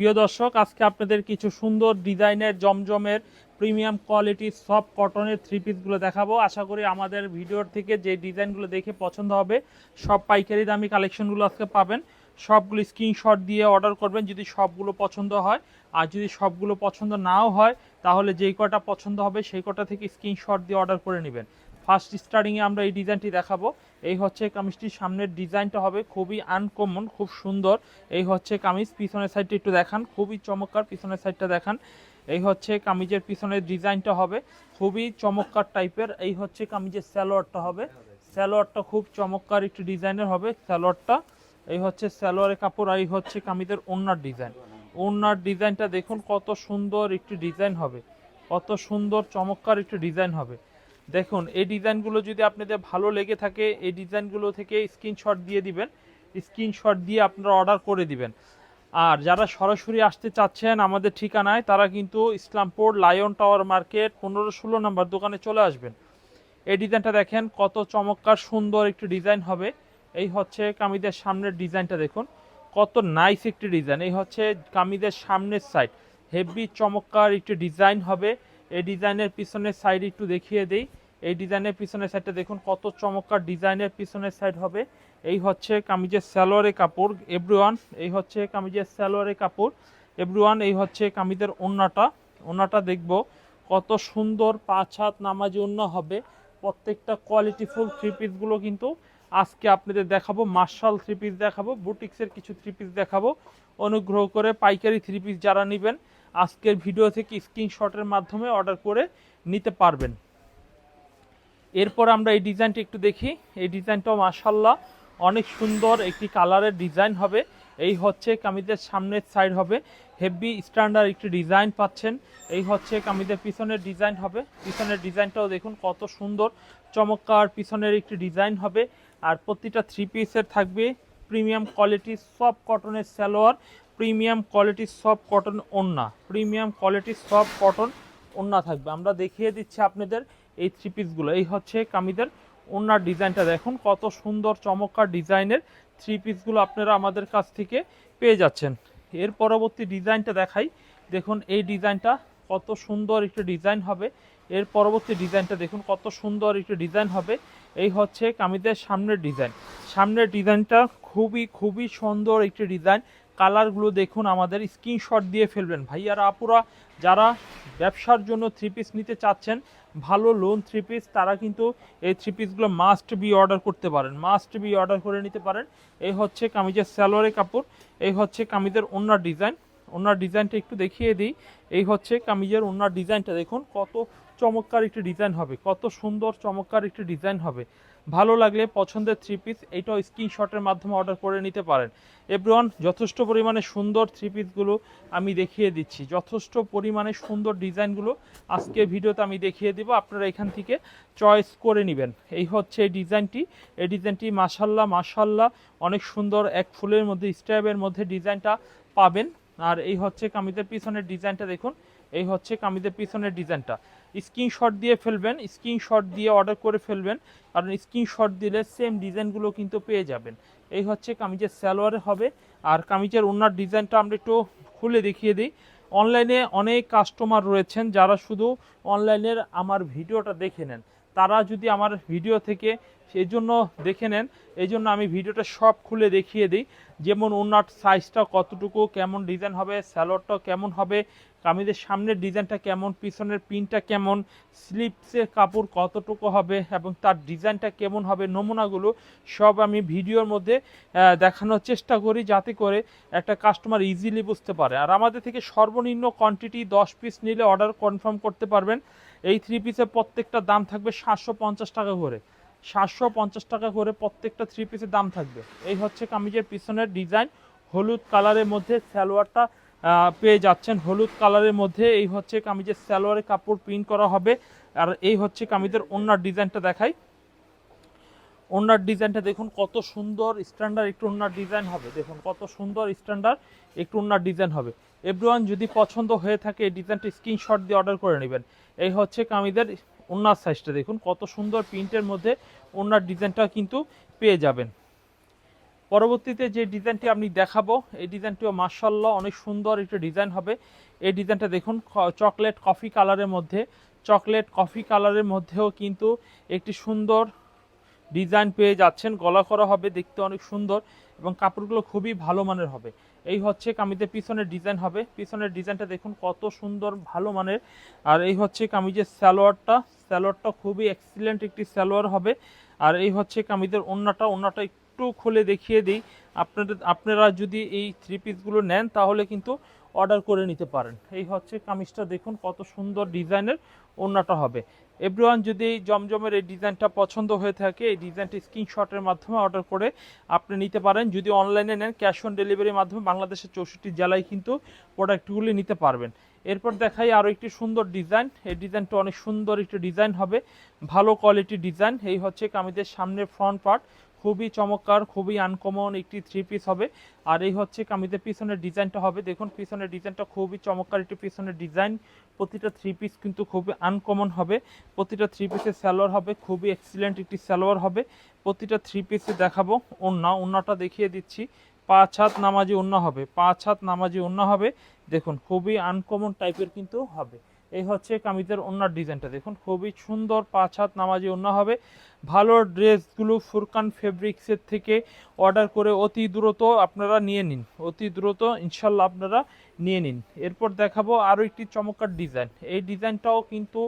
প্রিয় দর্শক, আজকে আপনাদের কিছু সুন্দর ডিজাইনের জমজমের প্রিমিয়াম কোয়ালিটির সব কটনের থ্রি পিসগুলো দেখাবো। আশা করি আমাদের ভিডিওর থেকে যে ডিজাইনগুলো দেখে পছন্দ হবে, সব পাইকারি দামি কালেকশনগুলো আজকে পাবেন। সবগুলো স্ক্রিনশট দিয়ে অর্ডার করবেন যদি সবগুলো পছন্দ হয়। আর যদি সবগুলো পছন্দ নাও হয়, তাহলে যেই কটা পছন্দ হবে সেই কটা থেকে স্ক্রিনশট দিয়ে অর্ডার করে নেবেন। ফার্স্ট স্টার্টিংয়ে আমরা এই ডিজাইনটি দেখাবো। এই হচ্ছে কামিজটির সামনের ডিজাইনটা হবে খুবই আনকমন খুব সুন্দর। এই হচ্ছে কামিজ, পিছনের সাইডটা একটু দেখান। খুবই চমৎকার পিছনের সাইডটা দেখান। এই হচ্ছে কামিজের পিছনের ডিজাইনটা হবে খুবই চমৎকার টাইপের এই হচ্ছে কামিজের স্যালোয়ারটা হবে। স্যালোয়ারটা খুব চমৎকার একটি ডিজাইনের হবে স্যালোয়ারটা এই হচ্ছে স্যালোয়ারের কাপড় আর এই হচ্ছে কামিজের ওনার ডিজাইন ওনার ডিজাইনটা দেখুন কত সুন্দর একটি ডিজাইন হবে। কত সুন্দর, চমৎকার একটি ডিজাইন হবে। দেখুন, এই ডিজাইনগুলো যদি আপনাদের ভালো লেগে থাকে, এই ডিজাইনগুলো থেকে স্ক্রিনশট দিয়ে দিবেন। স্ক্রিনশট দিয়ে আপনারা অর্ডার করে দিবেন। আর যারা সরাসরি আসতে চাচ্ছেন আমাদের ঠিকানায়, তারা কিন্তু ইসলামপুর লায়ন টাওয়ার মার্কেট পনেরো ষোলো নম্বর দোকানে চলে আসবেন। এই ডিজাইনটা দেখেন, কত চমৎকার সুন্দর একটি ডিজাইন হবে। এই হচ্ছে কামিদের সামনের ডিজাইনটা দেখুন, কত নাইস একটি ডিজাইন। এই হচ্ছে কামিদের সামনের সাইড। হেভি চমৎকার একটি ডিজাইন হবে। এই ডিজাইনের পিছনের সাইড একটু দেখিয়ে দেই। এই ডিজাইনের পিছনের সাইডটা দেখুন, কত চমৎকার ডিজাইনের পিছনের সাইড হবে। এই হচ্ছে কামিজের স্যালোয়ারের কাপড় এভরিওয়ান এই হচ্ছে কামিজের স্যালোয়ারের কাপড় এভরিওয়ান এই হচ্ছে কামিজের ওন্নাটা। ওন্নাটা দেখব, কত সুন্দর পাঁচ হাত নামাজি ওন্না হবে। প্রত্যেকটা কোয়ালিটিফুল থ্রি পিসগুলো কিন্তু আজকে আপনাদের দেখাবো, মার্শাল থ্রি পিস দেখাবো, বুটিক্সের কিছু থ্রি পিস দেখাবো। অনুগ্রহ করে পাইকারি থ্রি পিস যারা নেবেন, আজকের ভিডিও থেকে স্ক্রিনশটের মাধ্যমে অর্ডার করে নিতে পারবেন। এরপর আমরা এই ডিজাইনটা একটু দেখি। এই ডিজাইনটাও মাশাল্লাহ অনেক সুন্দর একটি কালারের ডিজাইন হবে। এই হচ্ছে কামিজের সামনের সাইড হবে। হেভি স্ট্যান্ডার্ড একটি ডিজাইন পাচ্ছেন। এই হচ্ছে কামিজের পিছনের ডিজাইন হবে। পিছনের ডিজাইনটাও দেখুন কত সুন্দর, চমৎকার পিছনের একটি ডিজাইন হবে। আর প্রতিটা থ্রি পিসের থাকবে প্রিমিয়াম কোয়ালিটির সব কটনের সালোয়ার প্রিমিয়াম কোয়ালিটির সব কটন ওন্না প্রিমিয়াম কোয়ালিটির সব কটন ওন্না থাকবে। আমরা দেখিয়ে দিচ্ছি আপনাদের এই থ্রি পিসগুলো এই হচ্ছে কামিদের ওনার ডিজাইনটা দেখুন, কত সুন্দর চমৎকার ডিজাইনের থ্রি পিসগুলো আপনারা আমাদের কাছ থেকে পেয়ে যাচ্ছেন। এর পরবর্তী ডিজাইনটা দেখাই। দেখুন, এই ডিজাইনটা কত সুন্দর একটি ডিজাইন হবে। এর পরবর্তী ডিজাইনটা দেখুন, কত সুন্দর একটি ডিজাইন হবে। এই হচ্ছে কামিদের সামনের ডিজাইন। সামনের ডিজাইনটা খুবই খুবই সুন্দর একটি ডিজাইন। কালারগুলো দেখুন, আমাদের স্ক্রিনশট দিয়ে ফেলবেন। ভাইয়ারা, আপুরা, যারা ব্যবসার জন্য থ্রি পিস নিতে চাচ্ছেন ভালো লোন থ্রি পিস তারা কিন্তু এই থ্রি পিসগুলো মাস্ট বি অর্ডার করতে পারেন। মাস্ট বি অর্ডার করে নিতে পারেন। এই হচ্ছে কামিজের স্যালোয়ারের কাপড়, এই হচ্ছে কামিজের ওনার ডিজাইন ওনার ডিজাইনটা একটু দেখিয়ে দিই। এই হচ্ছে কামিজের ওনার ডিজাইনটা দেখুন, কত চমৎকার একটি ডিজাইন হবে। কত সুন্দর, চমৎকার একটি ডিজাইন হবে। ভালো লাগলে পছন্দের থ্রি পিস এইটাও স্ক্রিনশটের মাধ্যমে অর্ডার করে নিতে পারেন। এভরিওয়ান যথেষ্ট পরিমাণে সুন্দর থ্রি পিসগুলো আমি দেখিয়ে দিচ্ছি। যথেষ্ট পরিমাণে সুন্দর ডিজাইনগুলো আজকের ভিডিওতে আমি দেখিয়ে দিব। আপনারা এখান থেকে চয়েস করে নেবেন। এই হচ্ছে এই ডিজাইনটি এই ডিজাইনটি মাসাল্লাহ মাসাল্লাহ অনেক সুন্দর এক ফুলের মধ্যে স্ট্যাবের মধ্যে ডিজাইনটা পাবেন। আর এই হচ্ছে কামিজের পিছনের ডিজাইনটা দেখুন। এই হচ্ছে কামিজের পিছনের ডিজাইনটা স্ক্রিনশট দিয়ে ফেলবেন, স্ক্রিনশট দিয়ে অর্ডার করে ফেলবেন কারণ স্ক্রিনশট দিলে সেম ডিজাইনগুলো কিন্তু পেয়ে যাবেন। এই হচ্ছে কামিজের স্যালোয়ারে হবে, আর কামিজের ওনার ডিজাইনটা আমরা একটু খুলে দেখিয়ে দিই। অনলাইনে অনেক কাস্টমার রয়েছেন যারা শুধু অনলাইনের আমার ভিডিওটা দেখে নেন। তারা যদি আমার ভিডিও থেকে সেই জন্য দেখে নেন। এই জন্য আমি ভিডিওটা সব খুলে দেখিয়ে দিই। যেমন ওনার সাইজটা কতটুকু, কেমন ডিজাইন হবে স্যালোয়ারটা কেমন হবে, কামিজের সামনের ডিজাইনটা কেমন, পিছনের পিনটা কেমন স্লিপসের কাপড় কতটুকু হবে এবং তার ডিজাইনটা কেমন হবে, নমুনাগুলো সব আমি ভিডিওর মধ্যে দেখানোর চেষ্টা করি যাতে করে একটা কাস্টমার ইজিলি বুঝতে পারে। আর আমাদের থেকে সর্বনিম্ন কোয়ান্টিটি দশ পিস নিলে অর্ডার কনফার্ম করতে পারবেন। এই থ্রি পিসের প্রত্যেকটা দাম থাকবে সাতশো পঞ্চাশ টাকা করে। সাতশো পঞ্চাশ টাকা করে প্রত্যেকটা থ্রি পিসের দাম থাকবে। এই হচ্ছে কামিজের পিছনের ডিজাইন হলুদ কালারের মধ্যে সালোয়ারটা পেয়ে যাচ্ছেন। হলুদ কালারের মধ্যে এই হচ্ছে কামিজের সালোয়ারের কাপড় প্রিন্ট করা হবে। আর এই হচ্ছে কামিজের ওনার ডিজাইনটা দেখাই। ওনার ডিজাইনটা দেখুন কত সুন্দর স্ট্যান্ডার্ড একটু ওনার ডিজাইন হবে। দেখুন কত সুন্দর স্ট্যান্ডার্ড একটু ওনার ডিজাইন হবে। এভরিওয়ান যদি পছন্দ হয়ে থাকে এই ডিজাইনটা স্ক্রিনশট দিয়ে অর্ডার করে নেবেন। এই হচ্ছে কামিজের ওনার সাইজটা দেখুন, কত সুন্দর প্রিন্টের মধ্যে ওনার ডিজাইনটা কিন্তু পেয়ে যাবেন। পরবর্তীতে যে ডিজাইনটি আমি দেখাবো, এই ডিজাইনটিও মার্শাল্লাহ অনেক সুন্দর একটা ডিজাইন হবে। এই ডিজাইনটা দেখুন চকলেট কফি কালারের মধ্যে চকলেট কফি কালারের মধ্যেও কিন্তু একটি সুন্দর ডিজাইন পেয়ে যাচ্ছেন, গলা করা হবে, দেখতে অনেক সুন্দর এবং কাপড়গুলো খুবই ভালো মানের হবে। এই হচ্ছে কামিজের পিছনের ডিজাইন হবে। পিছনের ডিজাইনটা দেখুন কত সুন্দর, ভালো মানের। আর এই হচ্ছে কামিজের স্যালোয়ারটা স্যালোয়ারটা খুবই এক্সিলেন্ট একটি স্যালোয়ার হবে। আর এই হচ্ছে কামিজের ওন্নাটা। ওন্নাটা একটু খুলে দেখিয়ে দিই। আপনাদের, আপনারা যদি এই থ্রি পিসগুলো নেন, তাহলে কিন্তু অর্ডার করে নিতে পারেন। এই হচ্ছে কামিজটা, দেখুন কত সুন্দর ডিজাইনের ওন্নাটা হবে। এভরিওয়ান যদি এই জমজমের এই ডিজাইনটা পছন্দ হয়ে থাকে, এই ডিজাইনটি স্ক্রিনশটের মাধ্যমে অর্ডার করে আপনি নিতে পারেন। যদি অনলাইনে নেন, ক্যাশ অন ডেলিভারির মাধ্যমে বাংলাদেশের চৌষট্টি জেলায় কিন্তু প্রোডাক্টগুলি নিতে পারবেন। এরপর দেখাই আরও একটি সুন্দর ডিজাইন। এই ডিজাইনটা অনেক সুন্দর একটি ডিজাইন হবে। ভালো কোয়ালিটির ডিজাইন। এই হচ্ছে কামিজের সামনের ফ্রন্ট পার্ট। খুবই চমৎকার, খুবই আনকমন একটি থ্রি পিস হবে। আর এই হচ্ছে কামিজের পিছনের ডিজাইনটা হবে। দেখুন, পিছনের ডিজাইনটা খুবই চমৎকার একটি পিছনের ডিজাইন প্রতিটা থ্রি পিস কিন্তু খুবই আনকমন হবে। প্রতিটা থ্রি পিসের স্যালোয়ার হবে, খুবই এক্সিলেন্ট একটি স্যালোয়ার হবে। প্রতিটা থ্রি পিসে দেখাবো ওন্না ওন্নাটা দেখিয়ে দিচ্ছি। পাঁচ হাত নামাজি ওন্না হবে, পাঁচ হাত নামাজি ওন্না হবে। দেখুন, খুবই আনকমন টাইপের কিন্তু হবে। এই হচ্ছে কামিজের ওন্নার ডিজাইনটা। দেখুন, খুবই সুন্দর পাঁচ হাত নামাজি ওন্না হবে। ভালো ড্রেসগুলো ফুরকান ফেব্রিক্সের থেকে অর্ডার করে অতি দ্রুত আপনারা নিয়ে নিন। অতি দ্রুত ইনশাল্লাহ আপনারা নিয়ে নিন। এরপর দেখাবো আরও একটি চমৎকার ডিজাইন। এই ডিজাইনটাও কিন্তু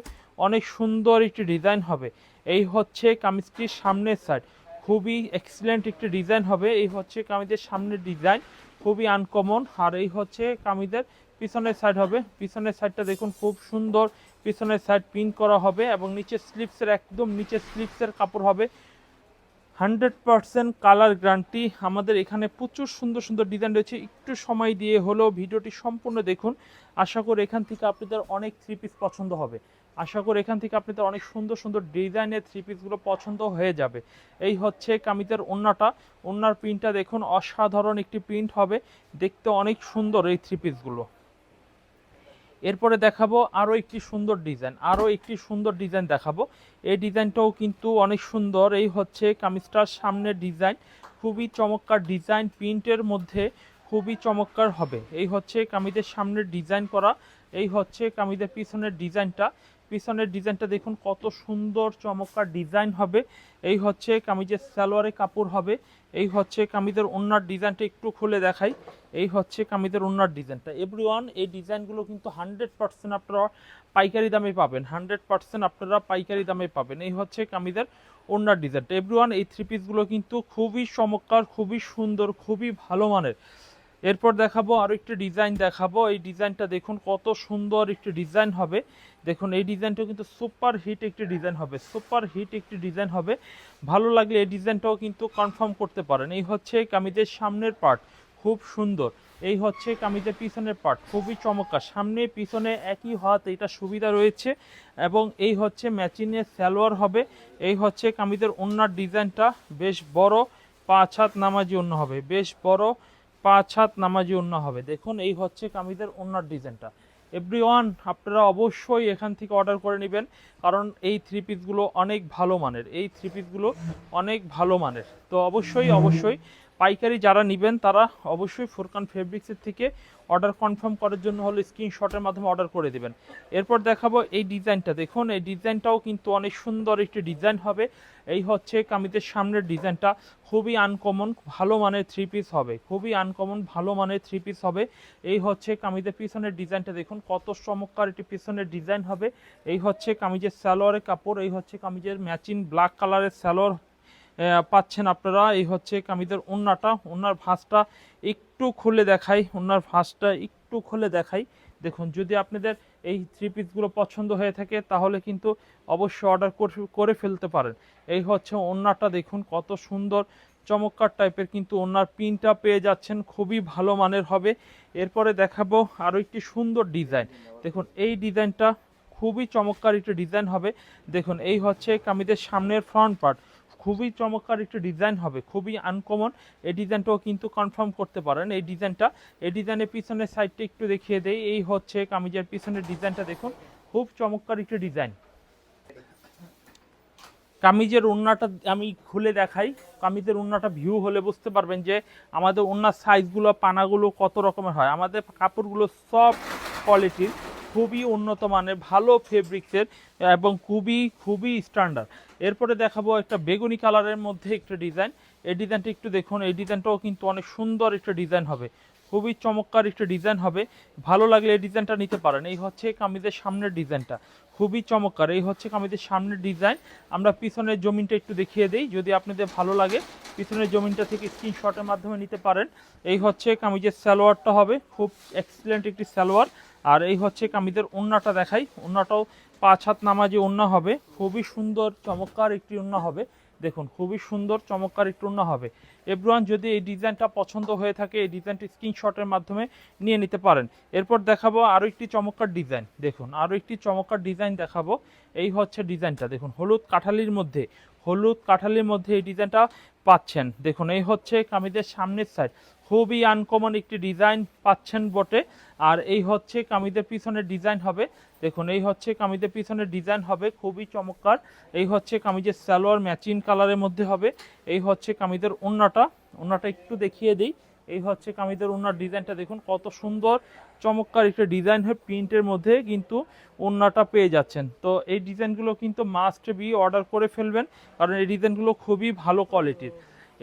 অনেক সুন্দর একটি ডিজাইন হবে। এই হচ্ছে কামিজটির সামনের সাইড খুবই এক্সিলেন্ট একটি ডিজাইন হবে। এই হচ্ছে কামিজের সামনের ডিজাইন। খুবই আনকমন আর এই হচ্ছে কামিজের পিছনের সাইড হবে। পিছনের সাইডটা দেখুন খুব সুন্দর। পিছনের সাইড পিন করা হবে এবং নিচে স্লিপসের একদম নিচে স্লিপসের কাপড় হবে। হান্ড্রেড পারসেন্ট কালার গ্রান্টি আমাদের এখানে প্রচুর সুন্দর সুন্দর ডিজাইন রয়েছে। একটু সময় দিয়ে হলেও ভিডিওটি সম্পূর্ণ দেখুন। আশা করি এখান থেকে আপনাদের অনেক থ্রি পিস পছন্দ হবে। আশা করি এখান থেকে আপনাদের অনেক সুন্দর সুন্দর ডিজাইনের থ্রি পিসগুলো পছন্দ হয়ে যাবে। এই হচ্ছে কামিজের ওন্নাটা। ওন্নার প্রিন্টটা দেখুন অসাধারণ একটি প্রিন্ট হবে। দেখতে অনেক সুন্দর এই থ্রি পিসগুলো এরপরে দেখাবো আরও একটি সুন্দর ডিজাইন, আরও একটি সুন্দর ডিজাইন দেখাবো। এই ডিজাইনটাও কিন্তু অনেক সুন্দর। এই হচ্ছে কামিজটার সামনের ডিজাইন, খুবই চমৎকার ডিজাইন, প্রিন্টের মধ্যে খুবই চমৎকার হবে। এই হচ্ছে কামিজের সামনের ডিজাইন করা, এই হচ্ছে কামিজের পিছনের ডিজাইনটা। পিছনের ডিজাইনটা দেখুন কত সুন্দর চমৎকার ডিজাইন হবে। এই হচ্ছে কামিজের সালোয়ারে কাপড় হবে। এই হচ্ছে কামিজের ওনার ডিজাইনটা একটু খুলে দেখাই। এই হচ্ছে কামিজের ওনার ডিজাইনটা। এভরিওয়ান এই ডিজাইনগুলো কিন্তু হান্ড্রেড পার্সেন্ট আপনারা পাইকারি দামে পাবেন। হান্ড্রেড পার্সেন্ট আপনারা পাইকারি দামে পাবেন। এই হচ্ছে কামিজের ওনার ডিজাইনটা। এভরি এই থ্রি পিসগুলো কিন্তু খুবই চমৎকার, খুবই সুন্দর, খুবই ভালো মানের। এরপর দেখাবো আরও একটি ডিজাইন দেখাবো। এই ডিজাইনটা দেখুন কত সুন্দর একটি ডিজাইন হবে। দেখুন, এই ডিজাইনটাও কিন্তু সুপার হিট একটি ডিজাইন হবে। সুপার হিট একটি ডিজাইন হবে। ভালো লাগলে এই ডিজাইনটাও কিন্তু কনফার্ম করতে পারেন। এই হচ্ছে কামিজের সামনের পার্ট। খুব সুন্দর। এই হচ্ছে কামিজের পিছনের পার্ট। খুবই চমৎকার। সামনে, পিছনে একই হাত, এটা সুবিধা রয়েছে। এবং এই হচ্ছে ম্যাচিংয়ের সালোয়ার হবে। এই হচ্ছে কামিজের ওন্নার ডিজাইনটা। বেশ বড়, পাঁচ হাত নামাজি অন্য হবে। বেশ বড় পাঁচ হাত নামাজি অন্য হবে। দেখুন, এই হচ্ছে কামিদের ওন্নার ডিজাইনটা এভরি ওয়ান আপনারা অবশ্যই এখান থেকে অর্ডার করে নেবেন, কারণ এই থ্রি পিসগুলো অনেক ভালো মানের। এই থ্রি পিসগুলো অনেক ভালো মানের। তো অবশ্যই অবশ্যই পাইকারি যারা নেবেন তারা অবশ্যই ফুরকান ফেব্রিক্সের থেকে অর্ডার কনফার্ম করার জন্য হলে স্ক্রিনশটের মাধ্যমে অর্ডার করে দেবেন। এরপর দেখাবো এই ডিজাইনটা দেখুন এই ডিজাইনটাও কিন্তু অনেক সুন্দর একটি ডিজাইন হবে। এই হচ্ছে কামিজের সামনের ডিজাইনটা খুবই আনকমন ভালো মানের থ্রি পিস হবে। খুবই আনকমন ভালো মানের থ্রি পিস হবে। এই হচ্ছে কামিজের পিছনের ডিজাইনটা দেখুন কত চমৎকার একটি পিছনের ডিজাইন হবে। এই হচ্ছে কামিজের সালোয়ারের কাপড় এই হচ্ছে কামিজের ম্যাচিং ব্ল্যাক কালারের সালোয়ার আহ, পাচ্ছেন আপনারা। এই হচ্ছে কামিদের ওন্নাটা। ওন্নার ভাঁজটা একটু খুলে দেখাই। ওন্নার ভাঁজটা একটু খুলে দেখাই। দেখুন, যদি আপনাদের এই থ্রি পিসগুলো পছন্দ হয়ে থাকে, তাহলে কিন্তু অবশ্যই অর্ডার করে ফেলতে পারেন। এই হচ্ছে ওন্নাটা। দেখুন, কত সুন্দর, চমৎকার টাইপের কিন্তু ওনার পিনটা পেয়ে যাচ্ছেন। খুবই ভালো মানের হবে। এরপরে দেখাবো আরও একটি সুন্দর ডিজাইন দেখুন, এই ডিজাইনটা খুবই চমৎকার একটি ডিজাইন হবে। দেখুন, এই হচ্ছে কামিদের সামনের ফ্রন্ট পার্ট খুবই চমৎকার একটি ডিজাইন হবে, খুবই আনকমন এই ডিজাইনটাও কিন্তু কনফার্ম করতে পারেন। এই ডিজাইনটা এই ডিজাইনের পিছনের সাইডটা একটু দেখিয়ে দেই। এই হচ্ছে কামিজের পিছনের ডিজাইনটা দেখুন, খুব চমৎকার একটি ডিজাইন কামিজের ওড়নাটা আমি খুলে দেখাই। কামিজের ওড়নাটা ভিউ হলে বুঝতে পারবেন যে আমাদের ওড়নার সাইজগুলো পানাগুলো কত রকমের হয়। আমাদের কাপড়গুলো সব কোয়ালিটির খুবই উন্নত মানের, ভালো ফেব্রিক্সের এবং খুবই খুবই স্ট্যান্ডার্ড এরপরে দেখাবো একটা বেগুনি কালারের মধ্যে একটা ডিজাইন। এই ডিজাইনটা একটু দেখুন, এই ডিজাইনটাও কিন্তু অনেক সুন্দর একটা ডিজাইন হবে। খুবই চমৎকার একটা ডিজাইন হবে। ভালো লাগলে এই ডিজাইনটা নিতে পারেন। এই হচ্ছে কামিজের সামনের ডিজাইনটা। খুবই চমৎকার। এই হচ্ছে কামিজের সামনের ডিজাইন। আমরা পিছনের জমিনটা একটু দেখিয়ে দিই। যদি আপনাদের ভালো লাগে, পিছনের জমিনটা থেকে স্ক্রিনশটের মাধ্যমে নিতে পারেন। এই হচ্ছে কামিজের স্যালোয়ারটা হবে। খুব এক্সিলেন্ট একটি স্যালোয়ার আর এই হচ্ছে কামিজের ওন্নাটা দেখাই। ওন্নাটাও পাঁচ হাত নামাজে ওন্না হবে। খুবই সুন্দর, চমৎকার একটি ওন্না হবে। দেখুন, খুবই সুন্দর, চমৎকার ওন্না হবে। এভরিওয়ান যদি এই ডিজাইনটা পছন্দ হয়ে থাকে, এই ডিজাইনটি স্ক্রিনশটের মাধ্যমে নিয়ে নিতে পারেন। এরপর দেখাবো আরও একটি চমৎকার ডিজাইন। দেখুন আরও একটি চমৎকার ডিজাইন দেখাবো। এই হচ্ছে ডিজাইনটা। দেখুন, হলুদ কাঠালির মধ্যে, হলুদ কাঠালির মধ্যে এই ডিজাইনটা পাচ্ছেন। দেখুন, এই হচ্ছে কামিজের সামনের সাইড খুবই আনকমন একটি ডিজাইন পাচ্ছেন বটে। আর এই হচ্ছে কামিজের পিছনের ডিজাইন হবে। দেখুন, এই হচ্ছে কামিজের পিছনের ডিজাইন হবে, খুবই চমৎকার। এই হচ্ছে কামিজের সালোয়ার ম্যাচিং কালারের মধ্যে হবে। এই হচ্ছে কামিজের ওন্নাটা। ওন্নাটা একটু দেখিয়ে দিই। এই হচ্ছে কামিজের ওন্নার ডিজাইনটা দেখুন, কত সুন্দর, চমৎকার একটা ডিজাইন হয় প্রিন্টের মধ্যে কিন্তু ওন্নাটা পেয়ে যাচ্ছেন। তো এই ডিজাইনগুলো কিন্তু মাস্ট বি অর্ডার করে ফেলবেন। কারণ এই ডিজাইনগুলো খুবই ভালো কোয়ালিটির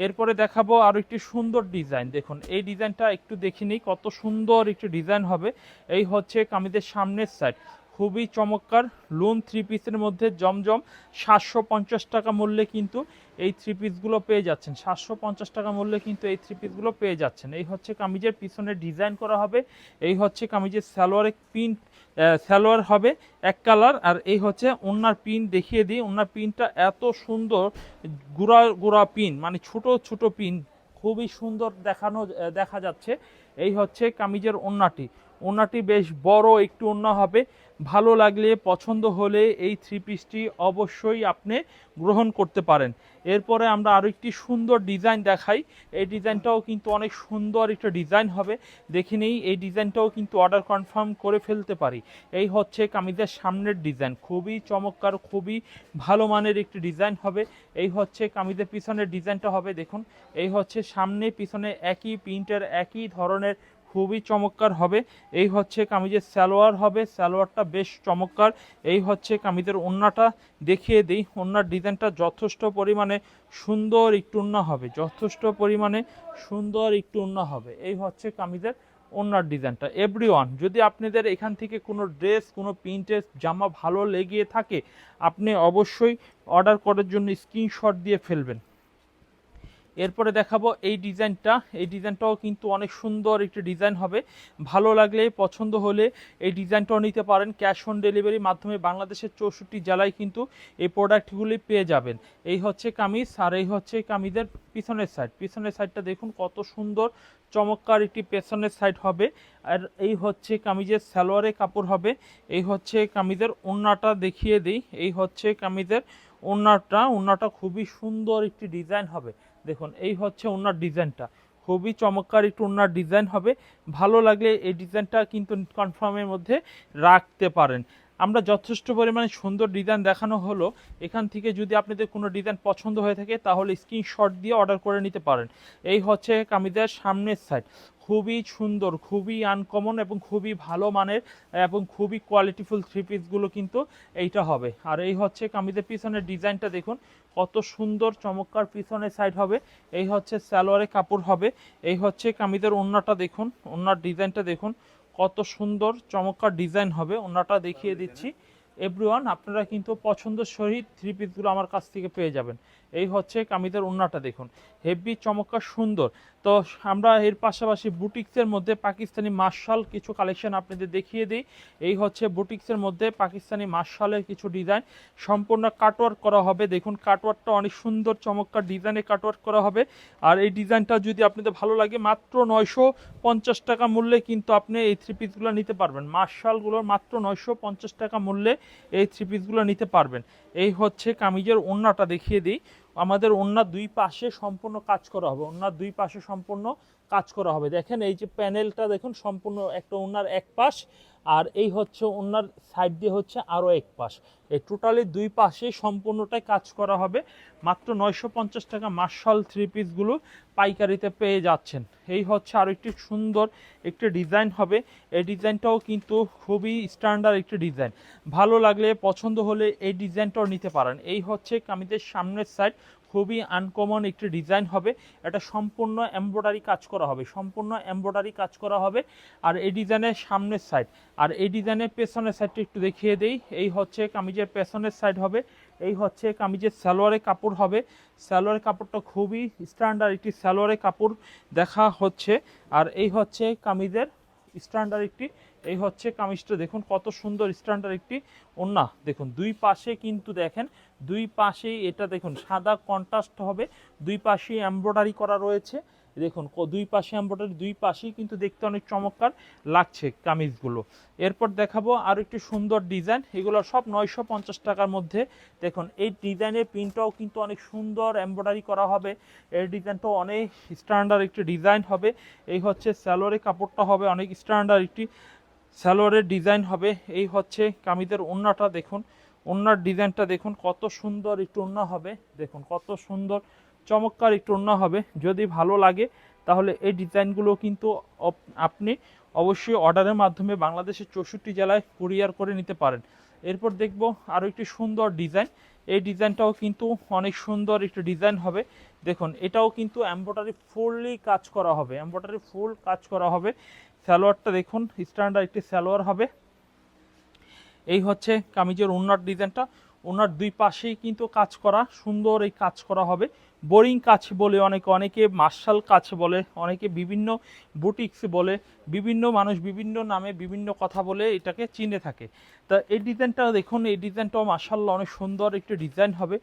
এরপরে দেখাবো আরও একটি সুন্দর ডিজাইন। দেখুন, এই ডিজাইনটা একটু দেখিনি, কত সুন্দর একটি ডিজাইন হবে। এই হচ্ছে কামিজের সামনের সাইড খুবই চমৎকার। লোন থ্রি পিসের মধ্যে জমজম সাতশো পঞ্চাশ টাকা মূল্যে কিন্তু এই থ্রি পিসগুলো পেয়ে যাচ্ছেন। সাতশো পঞ্চাশ টাকা মূল্যে কিন্তু এই থ্রি পিসগুলো পেয়ে যাচ্ছেন। এই হচ্ছে কামিজের পিছনে ডিজাইন করা হবে। এই হচ্ছে কামিজের সালোয়ারের প্রিন্ট সালোয়ার হবে এক কালার আর এই হচ্ছে ওনার পিন দেখিয়ে দিই। ওনার পিনটা এত সুন্দর গুড়া গুড়া পিন মানে ছোট ছোট পিন খুবই সুন্দর দেখানো দেখা যাচ্ছে। এই হচ্ছে কামিজের ওন্নাটি। ওন্নাটি বেশ বড়, একটু ওন্না হবে। ভালো লাগলে, পছন্দ হলে এই থ্রি পিসটি অবশ্যই আপনি গ্রহণ করতে পারেন। এরপরে আমরা আরও একটি সুন্দর ডিজাইন দেখাই। এই ডিজাইনটাও কিন্তু অনেক সুন্দর একটা ডিজাইন হবে। দেখে নেই, এই ডিজাইনটাও কিন্তু অর্ডার কনফার্ম করে ফেলতে পারি। এই হচ্ছে কামিজের সামনের ডিজাইন খুবই চমৎকার, খুবই ভালো মানের একটি ডিজাইন হবে। এই হচ্ছে কামিজের পিছনের ডিজাইনটা হবে, দেখুন। এই হচ্ছে সামনে, পিছনে একই প্রিন্টের একই ধরনের খুবই চমৎকার হবে। এই হচ্ছে কামিজের সালোয়ার হবে। সালোয়ারটা বেশ চমৎকার। এই হচ্ছে কামিজের ওন্নাটা। দেখিয়ে দিই, ওন্নার ডিজাইনটা যথেষ্ট পরিমাণে সুন্দর একটু ওন্না হবে। যথেষ্ট পরিমাণে সুন্দর একটু ওন্না হবে। এই হচ্ছে কামিজের ওন্নার ডিজাইনটা। এভরি যদি আপনাদের এখান থেকে কোনো ড্রেস, কোনো প্রিন্টের জামা ভালো লেগে থাকে, আপনি অবশ্যই অর্ডার করার জন্য স্ক্রিনশট দিয়ে ফেলবেন। এরপরে দেখাবো এই ডিজাইনটা। এই ডিজাইনটাও কিন্তু অনেক সুন্দর একটি ডিজাইন হবে। ভালো লাগলে, পছন্দ হলে এই ডিজাইনটাও নিতে পারেন। ক্যাশ অন ডেলিভারির মাধ্যমে বাংলাদেশের চৌষট্টি জেলায় কিন্তু এই প্রোডাক্টগুলি পেয়ে যাবেন। এই হচ্ছে কামিজ আর এই হচ্ছে কামিজের পিছনের সাইড পিছনের সাইডটা দেখুন, কত সুন্দর, চমৎকার একটি পেছনের সাইড হবে। আর এই হচ্ছে কামিজের সালোয়ারে কাপড় হবে। এই হচ্ছে কামিজের ওন্নাটা দেখিয়ে দিই। এই হচ্ছে কামিজের ওন্নাটা ওন্নাটা খুবই সুন্দর একটি ডিজাইন হবে। দেখুন, এই হচ্ছে ওনার ডিজাইনটা। খুবই চমৎকার একটু ওনার ডিজাইন হবে। ভালো লাগলে এই ডিজাইনটা কিন্তু কনফার্মের মধ্যে রাখতে পারেন। আমরা যথেষ্ট পরিমাণে সুন্দর ডিজাইন দেখানো হলো। এখান থেকে যদি আপনাদের কোনো ডিজাইন পছন্দ হয়ে থাকে, তাহলে স্ক্রিনশট দিয়ে অর্ডার করে নিতে পারেন। এই হচ্ছে কামিজের সামনের সাইড খুবই সুন্দর, খুবই আনকমন এবং খুবই ভালো মানের এবং খুবই কোয়ালিটিফুল থ্রি পিসগুলো কিন্তু এইটা হবে। আর এই হচ্ছে কামিজের পিছনের ডিজাইনটা দেখুন, কত সুন্দর চমৎকার পিছনের সাইড হবে। এই হচ্ছে সালোয়ারে কাপড় হবে। এই হচ্ছে কামিজের ওন্নাটা দেখুন, ওন্নার ডিজাইনটা দেখুন কত সুন্দর, চমৎকার ডিজাইন হবে। ওনাটা দেখিয়ে দিচ্ছি। এভরিওয়ান আপনারা কিন্তু পছন্দ সহিত থ্রি পিসগুলো আমার কাছ থেকে পেয়ে যাবেন। এই হচ্ছে কামিজের ওন্নাটা দেখুন। হেভি চমৎকার, সুন্দর। তো আমরা এর পাশাপাশি বুটিক্সের মধ্যে পাকিস্তানি মার্শাল কিছু কালেকশন আপনাদের দেখিয়ে দিই। এই হচ্ছে বুটিক্সের মধ্যে পাকিস্তানি মার্শালের কিছু ডিজাইন। সম্পূর্ণ কাটওয়ার্ক করা হবে। দেখুন, কাটওয়ার্কটা অনেক সুন্দর, চমৎকার ডিজাইনে কাটওয়ার্ক করা হবে। আর এই ডিজাইনটা যদি আপনাদের ভালো লাগে, মাত্র নয়শো পঞ্চাশ টাকা মূল্যে কিন্তু আপনি এই থ্রি পিসগুলো নিতে পারবেন। মার্শালগুলোর মাত্র নয়শো পঞ্চাশ টাকা মূল্যে এই থ্রি পিসগুলো নিতে পারবেন। এই হচ্ছে কামিজের ওন্নাটা দেখিয়ে দিই। আমাদের ওন্নার দুই পাশে সম্পূর্ণ কাজ করা হবে। ওন্নার দুই পাশে সম্পূর্ণ কাজ করা হবে। দেখেন এই যে প্যানেলটা দেখুন, সম্পূর্ণ একটা ওনার এক পাশ আর এই হচ্ছে ওনার সাইড দিয়ে হচ্ছে আরও এক পাশ। এই টোটালি দুই পাশে সম্পূর্ণটাই কাজ করা হবে। মাত্র নয়শো পঞ্চাশ টাকা মার্শাল থ্রি পিসগুলো পাইকারিতে পেয়ে যাচ্ছেন। এই হচ্ছে আরও একটি সুন্দর একটি ডিজাইন হবে। এই ডিজাইনটাও কিন্তু খুবই স্ট্যান্ডার্ড একটি ডিজাইন। ভালো লাগলে, পছন্দ হলে এই ডিজাইনটাও নিতে পারেন। এই হচ্ছে কামিজের সামনের সাইড খুবই আনকমন একটি ডিজাইন হবে। এটা সম্পূর্ণ এমব্রয়ডারি কাজ করা হবে। সম্পূর্ণ এমব্রয়ডারি কাজ করা হবে। আর এই ডিজাইনের সামনের সাইড আর এই ডিজাইনের পেছনের সাইডটা একটু দেখিয়ে দেই। এই হচ্ছে কামিজের পেছনের সাইড হবে। এই হচ্ছে কামিজের সালোয়ারের কাপড় হবে। সালোয়ারের কাপড়টা খুবই স্ট্যান্ডার্ড একটি সালোয়ারের কাপড় দেখা হচ্ছে। আর এই হচ্ছে কামিজের স্ট্যান্ডার্ড একটি, এই হচ্ছে কামিজটা, দেখুন কত সুন্দর স্ট্যান্ডার্ড একটি ওন্না। দেখুন, দুই পাশে কিন্তু দেখেন, দুই পাশেই এটা দেখুন, সাদা কন্ট্রাস্ট হবে, দুই পাশেই এমব্রয়ডারি করা রয়েছে। দেখুন দুই পাশে এমব্রয়ডারি দুই পাশেই কিন্তু দেখতে অনেক চমৎকার লাগছে কামিজগুলো। এরপর দেখাবো আর একটি সুন্দর ডিজাইন এগুলো সব নয়শো পঞ্চাশ টাকার মধ্যে। দেখুন, এই ডিজাইনের প্রিন্টটাও কিন্তু অনেক সুন্দর এমব্রয়ডারি করা হবে। এই ডিজাইনটাও অনেক স্ট্যান্ডার্ড একটি ডিজাইন হবে। এই হচ্ছে স্যালোয়ারের কাপড়টা হবে অনেক স্ট্যান্ডার্ড একটি স্যালোয়ারের ডিজাইন হবে। এই হচ্ছে কামিজের ওন্নাটা, দেখুন। ওন্নার ডিজাইনটা দেখুন, কত সুন্দর একটু ওন্না হবে। দেখুন, কত সুন্দর চমৎকার একটু ওন্না হবে। যদি ভালো লাগে, তাহলে এই ডিজাইনগুলো কিন্তু আপনি অবশ্যই অর্ডারের মাধ্যমে বাংলাদেশের চৌষট্টি জেলায় কুরিয়ার করে নিতে পারেন। এরপর দেখব আরও একটি সুন্দর ডিজাইন। এই ডিজাইনটাও কিন্তু অনেক সুন্দর একটি ডিজাইন হবে। দেখুন, এটাও কিন্তু এমব্রয়ডারি ফুললি কাজ করা হবে। এমব্রয়ডারি ফুল কাজ করা হবে। সালোয়ারটা দেখুন, স্ট্যান্ডার্ড একটি সালোয়ার হবে। এই হচ্ছে কামিজের ওনার ডিজাইনটা। ওনার দুই পাশেই কিন্তু কাজ করা, সুন্দর এই কাজ করা হবে। বোরিং কাজ বলে অনেকে অনেকে মার্শাল কাজ বলে, অনেকে বিভিন্ন বুটিক্স বলে, বিভিন্ন মানুষ বিভিন্ন নামে বিভিন্ন কথা বলে এটাকে চিনে থাকে। তা এই ডিজাইনটা দেখুন, এই ডিজাইনটাও মার্শাল্লাহ অনেক সুন্দর একটি ডিজাইন হবে।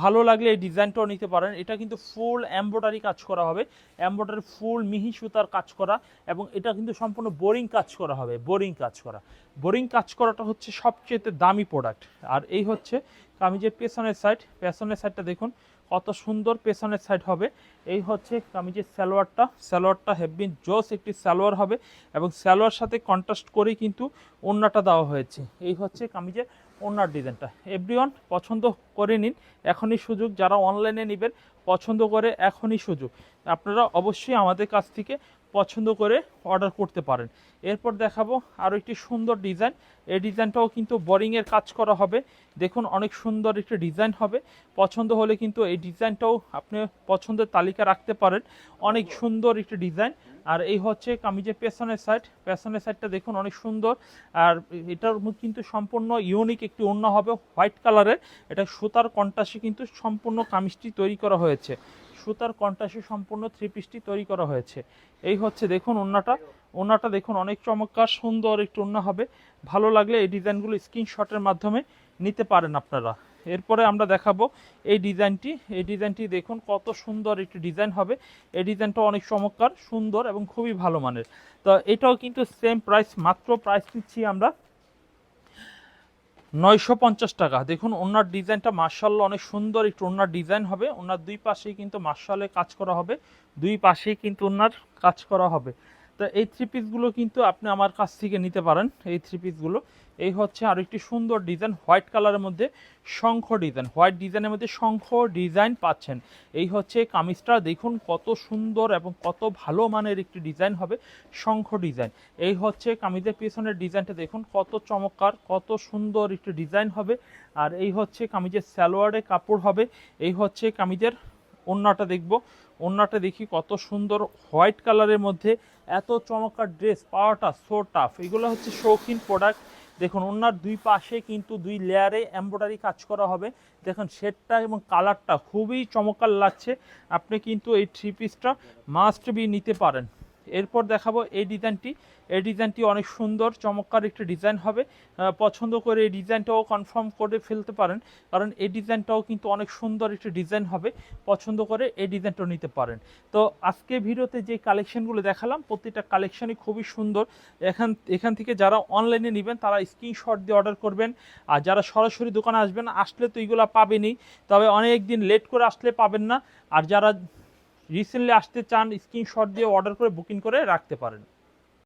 ভালো লাগলে এই ডিজাইনটাও নিতে পারেন। এটা কিন্তু ফুল এমব্রয়ডারি কাজ করা হবে। এমব্রয়ডারি ফুল, মিহি সুতার কাজ করা এবং এটা কিন্তু সম্পূর্ণ বোরিং কাজ করা হবে, বোরিং কাজ করা। বোরিং কাজ করাটা হচ্ছে সবচেয়ে দামি প্রোডাক্ট। আর এই হচ্ছে, আমি যে পেছনের সাইড পেছনের সাইডটা দেখুন কত সুন্দর পেছনের সাইড হবে। এই হচ্ছে কামিজের সালোয়ারটা। সালোয়ারটা হেভি জোস একটি সালোয়ার হবে এবং সালোয়ার সাথে কন্ট্রাস্ট করেই কিন্তু ওড়নাটা দেওয়া হয়েছে। এই হচ্ছে কামিজের ওড়নার ডিজাইনটা। এভরিওয়ান পছন্দ করে নিন, এখনই সুযোগ। যারা অনলাইনে নেবেন, পছন্দ করে এখনই সুযোগ। আপনারা অবশ্যই আমাদের কাছ থেকে পছন্দ করে অর্ডার করতে পারেন। এরপর দেখাবো আরও একটি সুন্দর ডিজাইন এই ডিজাইনটাও কিন্তু বোরিংয়ের কাজ করা হবে। দেখুন, অনেক সুন্দর একটি ডিজাইন হবে। পছন্দ হলে কিন্তু এই ডিজাইনটাও আপনি পছন্দের তালিকা রাখতে পারেন। অনেক সুন্দর একটি ডিজাইন আর এই হচ্ছে কামিজের পেছনের সাইড পেছনের সাইডটা দেখুন অনেক সুন্দর। আর এটার কিন্তু সম্পূর্ণ ইউনিক একটি ওড়না হবে হোয়াইট কালারের। এটা সুতার কন্টাসে কিন্তু সম্পূর্ণ কামিজটি তৈরি করা হয়েছে। সুতার কন্টাসে সম্পূর্ণ থ্রি পিসটি তৈরি করা হয়েছে। এই হচ্ছে দেখুন ওড়নাটা। ওড়নাটা দেখুন অনেক চমৎকার, সুন্দর একটি ওড়না হবে। ভালো লাগলে এই ডিজাইনগুলো স্ক্রিনশটের মাধ্যমে নিতে পারেন আপনারা। এরপরে আমরা দেখাবো এই ডিজাইনটি। এই ডিজাইনটি দেখুন কত সুন্দর একটি ডিজাইন হবে। এই ডিজাইনটা অনেক চমৎকার, সুন্দর এবং খুবই ভালো মানের। তো এটাও কিন্তু সেম প্রাইস মাত্র প্রাইস দিচ্ছি আমরা নয়শো পঞ্চাশ টাকা। দেখুন, ওনার ডিজাইনটা মার্শাল্লাহ অনেক সুন্দর একটু ওনার ডিজাইন হবে। ওনার দুই পাশেই কিন্তু মার্শালে কাজ করা হবে। দুই পাশেই কিন্তু ওনার কাজ করা হবে। তো এই থ্রি পিসগুলো কিন্তু আপনি আমার কাছ থেকে নিতে পারেন, এই থ্রি পিসগুলো এই হচ্ছে আরও একটি সুন্দর ডিজাইন হোয়াইট কালারের মধ্যে শঙ্খ ডিজাইন হোয়াইট ডিজাইনের মধ্যে শঙ্খ ডিজাইন পাচ্ছেন। এই হচ্ছে কামিজটা, দেখুন কত সুন্দর এবং কত ভালো মানের একটি ডিজাইন হবে শঙ্খ ডিজাইন এই হচ্ছে কামিজের পিছনের ডিজাইনটা দেখুন কত চমৎকার, কত সুন্দর একটি ডিজাইন হবে। আর এই হচ্ছে কামিজের সালোয়ারে কাপড় হবে। এই হচ্ছে কামিজের ওন্নাটা দেখব ওন্নাটা দেখি কত সুন্দর হোয়াইট কালারের মধ্যে, এত চমৎকার ড্রেস, পাওয়াটা সো টাফ এগুলো হচ্ছে শৌখিন প্রোডাক্ট দেখুন, ওনার দুই পাশে কিন্তু দুই লেয়ারে এম্ব্রয়ডারি কাজ করা হবে। দেখুন শেডটা এবং কালারটা খুবই চমৎকার লাগছে। আপনি কিন্তু এই থ্রি পিসটা মাস্ট বি নিতে পারেন। এরপর দেখাবো এই ডিজাইনটি। এই ডিজাইনটি অনেক সুন্দর, চমৎকার একটি ডিজাইন হবে। পছন্দ করে এই ডিজাইনটাও কনফার্ম করে ফেলতে পারেন, কারণ এই ডিজাইনটাও কিন্তু অনেক সুন্দর একটি ডিজাইন হবে। পছন্দ করে এই ডিজাইনটাও নিতে পারেন। তো আজকে ভিডিওতে যে কালেকশনগুলো দেখালাম, প্রতিটা কালেকশনই খুবই সুন্দর। এখান এখান থেকে যারা অনলাইনে নেবেন, তারা স্ক্রিনশট দিয়ে অর্ডার করবেন। আর যারা সরাসরি দোকানে আসবেন, আসলে তো এইগুলো পাবেনই। তবে অনেক দিন লেট করে আসলে পাবেন না। আর যারা রিসেন্টলি আসতে চান স্ক্রিনশট দিয়ে অর্ডার করে বুকিং করে রাখতে পারেন।